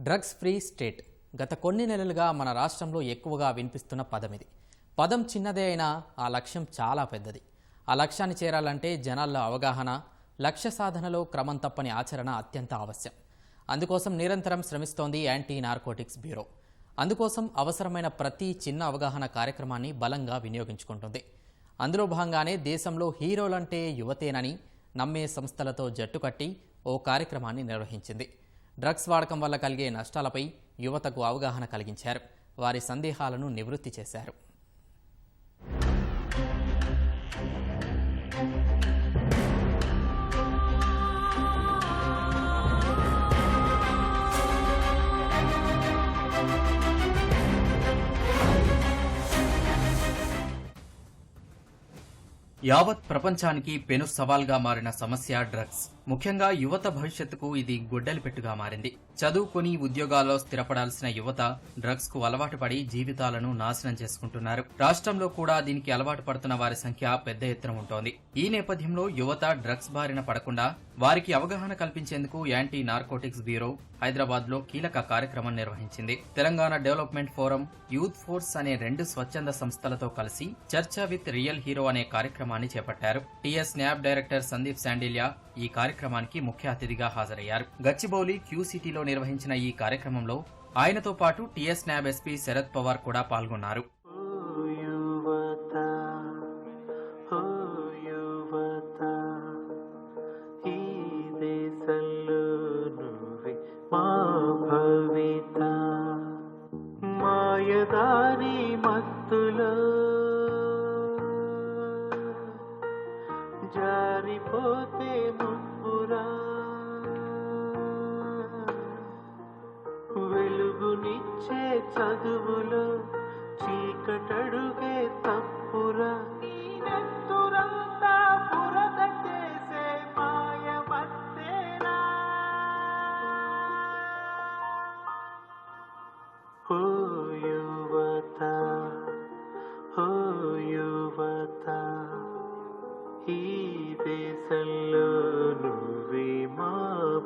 Drugs free state. గత కొన్ని నెలలుగా మన రాష్ట్రంలో ఎక్కువగా వినిపిస్తున్న పదం ఇది పదం చిన్నదే అయినా ఆ లక్ష్యం చాలా పెద్దది. ఆ లక్ష్యాన్ని చేరాలంటే జనాల్లో అవగాహన లక్ష్య సాధనలో క్రమం తప్పని ఆచరణ అత్యంత అవశ్యం. అందుకోసం నిరంతరం శ్రమిస్తోంది యాంటీ నార్కోటిక్స్ బ్యూరో. అందుకోసం అవసరమైన ప్రతి చిన్న అవగాహన కార్యక్రమాన్ని బలంగా వినియోగించుకుంటుంది. అందులో భాగంగానే దేశంలో హీరోలంటే యువతేనని నమ్మే సంస్థలతో జట్టు కట్టి ఓ కార్యక్రమాన్ని నిర్వహించింది. డ్రగ్స్ వాడకం వల్ల కలిగే నష్టాలపై యువతకు అవగాహన కలిగించారు. వారి సందేహాలను నివృత్తి చేశారు. యావత్ ప్రపంచానికి పెను సవాల్గా మారిన సమస్య డ్రగ్స్. ముఖ్యంగా యువత భవిష్యత్తుకు ఇది గొడ్డలి పెట్టుగా మారింది. చదువుకుని ఉద్యోగాల్లో స్థిరపడాల్సిన యువత డ్రగ్స్కు అలవాటు పడి జీవితాలను నాశనం చేసుకుంటున్నారు. రాష్ట్రంలో కూడా దీనికి అలవాటు పడుతున్న వారి సంఖ్య పెద్ద ఎత్తున ఉంటోంది. ఈ నేపథ్యంలో యువత డ్రగ్స్ బారిన పడకుండా వారికి అవగాహన కల్పించేందుకు యాంటీ నార్కోటిక్స్ బ్యూరో హైదరాబాద్లో కీలక కార్యక్రమం నిర్వహించింది. Telangana development forum youth force అనే రెండు స్వచ్ఛంద సంస్థలతో కలిసి చర్చ విత్ రియల్ హీరో అనే కార్యక్రమాన్ని చేపట్టారు. TS snap director Sandeep Shandilya ఈ కార్యక్రమానికి ముఖ్య అతిథిగా హాజరయ్యారు. గచ్చిబౌలి క్యూ సిటీలో నిర్వహించిన ఈ కార్యక్రమంలో ఆయనతో పాటు T S NAB SP Sharad Pawar కూడా పాల్గొన్నారు. ఓ యువత యువత మాయదారి చదువులో చీకటడుగే తప్పురా. నెత్తురంతా బురద చేసే మాయమత్తేరా ఓ యువత ఓ యువత ఈ దేశంలో నువ్వే మా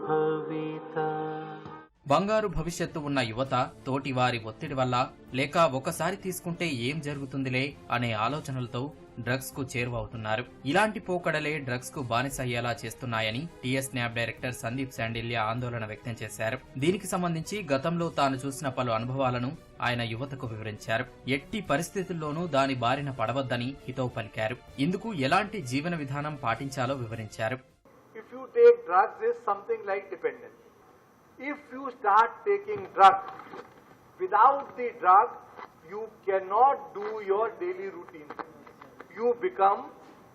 భవిత. బంగారు భవిష్యత్తు ఉన్న యువత తోటి వారి ఒత్తిడి వల్ల లేక ఒకసారి తీసుకుంటే ఏం జరుగుతుందిలే అనే ఆలోచనలతో డ్రగ్స్కు చేరువవుతున్నారు. ఇలాంటి పోకడలే డ్రగ్స్కు బానిస అయ్యేలా చేస్తున్నాయని T S NAB director Sandeep Shandilya ఆందోళన వ్యక్తం చేశారు. దీనికి సంబంధించి గతంలో తాను చూసిన పలు అనుభవాలను ఆయన యువతకు వివరించారు. ఎట్టి పరిస్థితుల్లోనూ దాని బారిన పడవద్దని హితవు పలికారు. ఇందుకు ఎలాంటి జీవన విధానం పాటించాలో వివరించారు. If you take drugs is something like dependence. if you start taking drugs, without the drug, you cannot do your daily routine. You become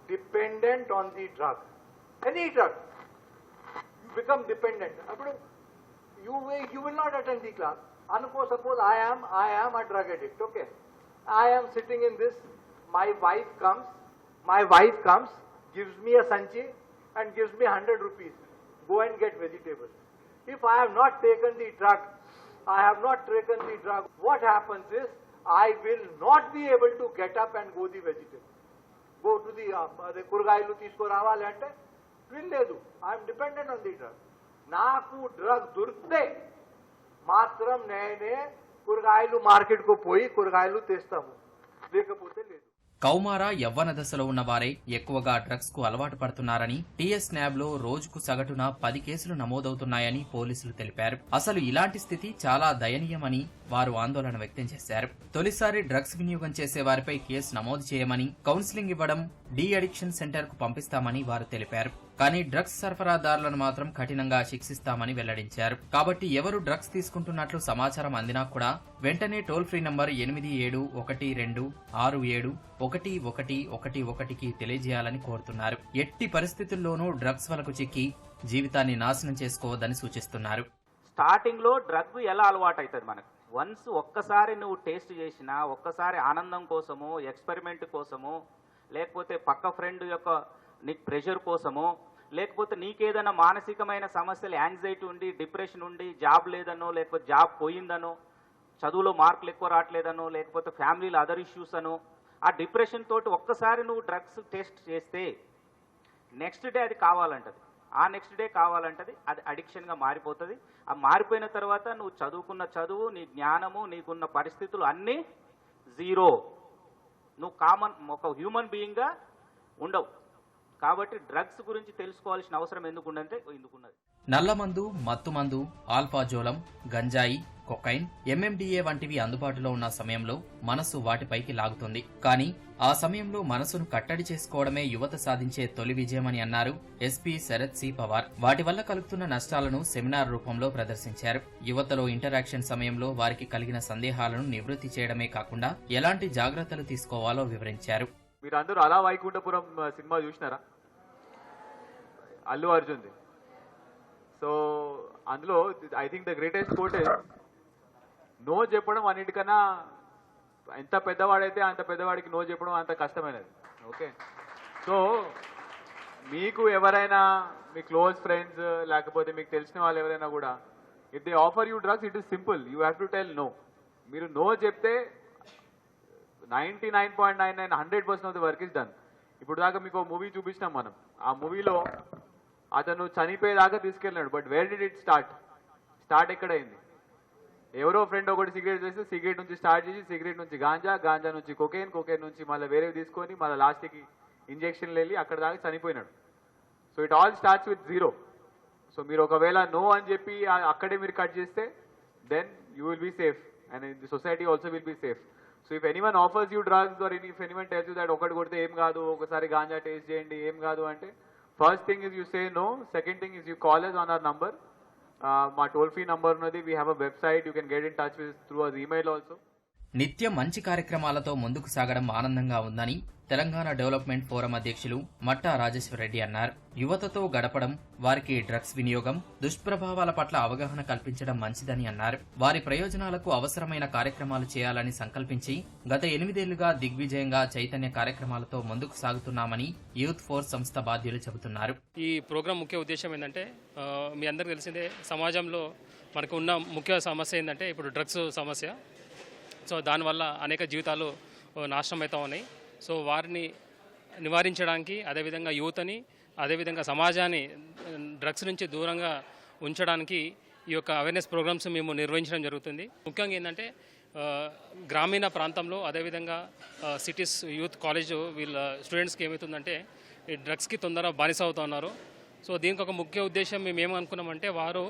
dependent on the drug. Any drug. You become dependent. You will, you will not attend the class. Suppose I am, I am a drug addict, okay? I am sitting in this, my wife comes, my wife comes, gives me a sanchi and gives me 100 rupees. Go and get vegetables. If I have not taken the drug, I have not taken the drug, what happens is I will not be able to get up and go the vegetables. Go to the అదే కూరగాయలు తీసుకురావాలి అంటే వీల్లేదు I'm dependent on the drug నాకు drug దొరికితే మాత్రం నేనే కూరగాయలు మార్కెట్కు పోయి కూరగాయలు తెస్తాము లేకపోతే లేదు కౌమార యవ్వన దశలో ఉన్నవారే ఎక్కువగా డ్రగ్స్కు అలవాటు పడుతున్నారని టీఎస్ న్యాబ్లో రోజుకు సగటున పది కేసులు నమోదవుతున్నాయని పోలీసులు తెలిపారు. అసలు ఇలాంటి స్థితి చాలా దయనీయమని వారు ఆందోళన వ్యక్తం చేశారు. తొలిసారి డ్రగ్స్ వినియోగం చేసే వారిపై కేసు నమోదు చేయమని కౌన్సిలింగ్ ఇవ్వడం డీ అడిక్షన్ సెంటర్కు పంపిస్తామని వారు తెలిపారు. కానీ డ్రగ్స్ సరఫరాదారులను మాత్రం కఠినంగా శిక్షిస్తామని వెల్లడించారు. కాబట్టి ఎవరు డ్రగ్స్ తీసుకుంటున్నట్లు సమాచారం అందినా కూడా వెంటనే టోల్ ఫ్రీ నంబర్ ఎనిమిది ఏడు ఒకటి రెండు ఆరు ఏడు ఒకటి ఒకటి ఒకటి ఒకటికి తెలియజేయాలని కోరుతున్నారు. ఎట్టి పరిస్థితుల్లోనూ డ్రగ్స్ వలకు చిక్కి జీవితాన్ని నాశనం చేసుకోవద్దని సూచిస్తున్నారు. స్టార్టింగ్లో డ్రగ్ ఎలా అలవాటు అవుతుంది మనకు? వన్స్ ఒక్కసారి నువ్వు టేస్ట్ చేసినా ఒక్కసారి ఆనందం కోసము ఎక్స్పెరిమెంట్ కోసము లేకపోతే పక్క ఫ్రెండ్ యొక్క నీకు ప్రెషర్ కోసము లేకపోతే నీకేదైనా మానసికమైన సమస్యలు యాంగ్జైటీ ఉండి డిప్రెషన్ ఉండి జాబ్ లేదనో లేకపోతే జాబ్ పోయిందనో చదువులో మార్కులు ఎక్కువ రావట్లేదనో లేకపోతే ఫ్యామిలీలో అదర్ ఇష్యూస్ అనో ఆ డిప్రెషన్ తోటి ఒక్కసారి నువ్వు డ్రగ్స్ టెస్ట్ చేస్తే నెక్స్ట్ డే అది కావాలంటది. ఆ నెక్స్ట్ డే కావాలంటది అది అడిక్షన్గా మారిపోతుంది. ఆ మారిపోయిన తర్వాత నువ్వు చదువుకున్న చదువు నీ జ్ఞానము నీకున్న పరిస్థితులు అన్నీ జీరో. నువ్వు కామన్ ఒక హ్యూమన్ బీయింగ్గా ఉండవు. కాబట్టి డ్రగ్స్ గురించి తెలుసుకోవాల్సిన అవసరం ఎందుకుందంటే ఎందుకున్నది నల్లమందు మత్తుమందు ఆల్ఫాజోలం గంజాయి కొకైన్ ఎంఎండిఏ వంటివి అందుబాటులో ఉన్న సమయంలో మనస్సు వాటిపైకి లాగుతుంది. కానీ ఆ సమయంలో మనసును కట్టడి చేసుకోవడమే యువత సాధించే తొలి విజయమని అన్నారు ఎస్పీ శరత్ సి పవార్. వాటి వల్ల కలుగుతున్న నష్టాలను సెమినార్ రూపంలో ప్రదర్శించారు. యువతలో ఇంటరాక్షన్ సమయంలో వారికి కలిగిన సందేహాలను నివృత్తి చేయడమే కాకుండా ఎలాంటి జాగ్రత్తలు తీసుకోవాలో వివరించారు. మీరందరూ అలా వైకుంఠపురం సినిమా చూసినారా? అల్లు అర్జున్ది. సో అందులో I think the greatest quote no చెప్పడం అన్నిటికన్నా ఎంత పెద్దవాడైతే అంత పెద్దవాడికి నో చెప్పడం అంత కష్టమైనది. ఓకే? సో మీకు ఎవరైనా మీ క్లోజ్ ఫ్రెండ్స్ లేకపోతే మీకు తెలిసిన వాళ్ళు ఎవరైనా కూడా if they offer you drugs it is simple you have to tell no మీరు నో చెప్తే ninety nine point nine nine hundred percent of the work is done ఇప్పుడు దాకా మీకు మూవీ చూపించినాం మనం. ఆ మూవీలో అతను చనిపోయేదాకా తీసుకెళ్ళినాడు but where did it start start ఎక్కడైంది? ఎవరో ఫ్రెండ్ ఒకటి సిగరెట్ చేస్తే సిగరెట్ నుంచి స్టార్ట్ చేసి సిగరెట్ నుంచి గాంజా గాంజా నుంచి కొకేన్ కొకేన్ నుంచి మళ్ళీ వేరేవి తీసుకొని మళ్ళీ లాస్ట్కి ఇంజెక్షన్లు వెళ్ళి అక్కడ దాకా చనిపోయినాడు. So it all starts with zero so మీరు ఒకవేళ నో అని చెప్పి అక్కడే మీరు కట్ చేస్తే then you will be safe and the society also will be safe so if anyone offers you drugs or if anyone tells you that ఒకటి కొడితే ఏం కాదు ఒకసారి గాంజా టేస్ట్ చేయండి ఏం కాదు అంటే First thing is you say no. Second thing is you call us on our number. Uh, my toll-free number, we have a website. You can get in touch with through our email also. నిత్యం మంచి కార్యక్రమాలతో ముందుకు సాగడం ఆనందంగా ఉందని Telangana development forum అధ్యక్షులు మట్టా రాజేశ్వరరెడ్డి అన్నారు. యువతతో గడపడం వారికి డ్రగ్స్ వినియోగం దుష్ప్రభావాల పట్ల అవగాహన కల్పించడం మంచిదని అన్నారు. వారి ప్రయోజనాలకు అవసరమైన కార్యక్రమాలు చేయాలని సంకల్పించి గత ఎనిమిదేళ్ళుగా దిగ్విజయంగా చైతన్య కార్యక్రమాలతో ముందుకు సాగుతున్నామని యూత్ ఫోర్స్ సంస్థ బాధ్యులు చెబుతున్నారు. ఈ ప్రోగ్రాం ముఖ్య ఉద్దేశం ఏంటంటే మీ అందరికీ తెలిసిందే సమాజంలో మనకు ఉన్న ముఖ్య సమస్య ఏంటంటే ఇప్పుడు డ్రగ్స్ సమస్య. సో దానివల్ల అనేక జీవితాలు నాశనం అవుతా ఉన్నాయి సో వారిని నివారించడానికి అదేవిధంగా యువతని అదేవిధంగా సమాజాన్ని డ్రగ్స్ నుంచి దూరంగా ఉంచడానికి ఈ యొక్క అవేర్నెస్ ప్రోగ్రామ్స్ మేము నిర్వహించడం జరుగుతుంది. ముఖ్యంగా ఏంటంటే గ్రామీణ ప్రాంతంలో అదేవిధంగా సిటీస్ యూత్ కాలేజ్ వీళ్ళ స్టూడెంట్స్కి ఏమవుతుందంటే డ్రగ్స్కి తొందరగా బానిస అవుతున్నారు సో దీనికి ఒక ముఖ్య ఉద్దేశం మేము ఏమనుకున్నామంటే వారు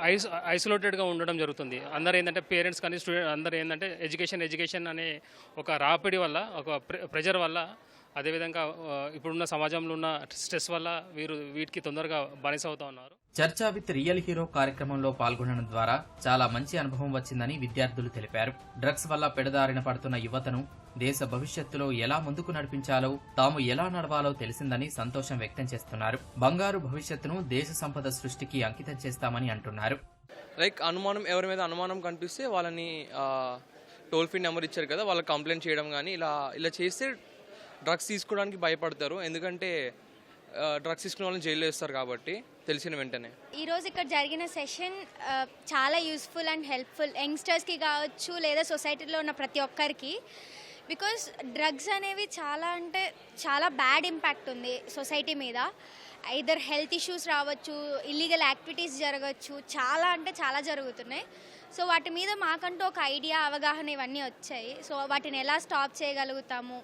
ఐస్ ఐసోలేటెడ్గా ఉండడం జరుగుతుంది. అందరూ ఏంటంటే పేరెంట్స్ కానీ స్టూడెంట్ అందరూ ఏంటంటే ఎడ్యుకేషన్ ఎడ్యుకేషన్ అనే ఒక రాపిడి వల్ల ఒక ప్రె- ప్రెజర్ వల్ల అదేవిధంగా ఇప్పుడున్న సమాజంలో ఉన్న స్ట్రెస్ వల్ల వీరు వీటికి తొందరగా బానిస అవుతా ఉన్నారు. చర్చా విత్ రియల్ హీరో కార్యక్రమంలో పాల్గొనడం ద్వారా చాలా మంచి అనుభవం వచ్చిందని విద్యార్థులు తెలిపారు. డ్రగ్స్ వల్ల పెడదారిన పడుతున్న యువతను దేశ భవిష్యత్తులో ఎలా ముందుకు నడిపించాలో తాము ఎలా నడవాలో తెలిసిందని సంతోషం వ్యక్తం చేస్తున్నారు. బంగారు భవిష్యత్తును దేశ సంపద సృష్టికి అంకితం చేస్తామని అంటున్నారు. లైక్ అనుమానం ఎవరి మీద అనుమానం కనిపిస్తే వాళ్ళని టోల్ ఫ్రీ నెంబర్ ఇచ్చారు కదా వాళ్ళకి కంప్లైంట్ చేయడం కానీ ఇలా ఇలా చేస్తే డ్రగ్స్ తీసుకోవడానికి భయపడతారు. ఎందుకంటే డ్రగ్స్ తీసుకునే వాళ్ళని జైల్లో వేస్తారు కాబట్టి తెలిసిన వెంటనే. ఈరోజు ఇక్కడ జరిగిన సెషన్ చాలా యూస్ఫుల్ అండ్ హెల్ప్ఫుల్ యంగ్స్టర్స్కి కావచ్చు లేదా సొసైటీలో ఉన్న ప్రతి ఒక్కరికి. బికాస్ డ్రగ్స్ అనేవి చాలా అంటే చాలా బ్యాడ్ ఇంపాక్ట్ ఉంది సొసైటీ మీద. ఐదర్ హెల్త్ ఇష్యూస్ రావచ్చు ఇల్లీగల్ యాక్టివిటీస్ జరగవచ్చు చాలా అంటే చాలా జరుగుతున్నాయి. సో వాటి మీద మాకంటూ ఒక ఐడియా అవగాహన ఇవన్నీ వచ్చాయి. సో వాటిని ఎలా స్టాప్ చేయగలుగుతాము?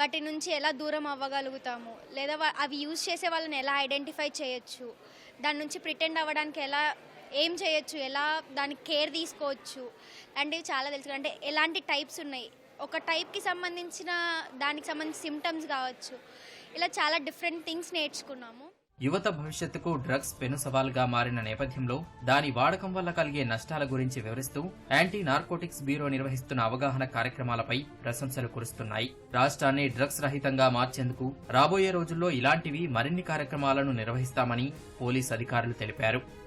వాటి నుంచి ఎలా దూరం అవ్వగలుగుతాము? లేదా అవి యూజ్ చేసే వాళ్ళని ఎలా ఐడెంటిఫై చేయొచ్చు? దాని నుంచి ప్రిటెండ్ అవ్వడానికి ఎలా ఏం చేయొచ్చు? ఎలా దానికి కేర్ తీసుకోవచ్చు? అంటే చాలా తెలుసు అంటే ఎలాంటి టైప్స్ ఉన్నాయి? ఒక టైప్కి సంబంధించిన దానికి సంబంధించిన సిమ్టమ్స్ కావచ్చు. ఇలా చాలా డిఫరెంట్ థింగ్స్ నేర్చుకున్నాము. యువత భవిష్యత్తుకు డ్రగ్స్ పెను సవాల్గా మారిన నేపథ్యంలో దాని వాడకం వల్ల కలిగే నష్టాల గురించి వివరిస్తూ యాంటీ నార్కోటిక్స్ బ్యూరో నిర్వహిస్తున్న అవగాహన కార్యక్రమాలపై ప్రశంసలు కురుస్తున్నాయి. రాష్ట్రాన్ని డ్రగ్స్ రహితంగా మార్చేందుకు రాబోయే రోజుల్లో ఇలాంటివి మరిన్ని కార్యక్రమాలను నిర్వహిస్తామని పోలీస్ అధికారులు తెలిపారు.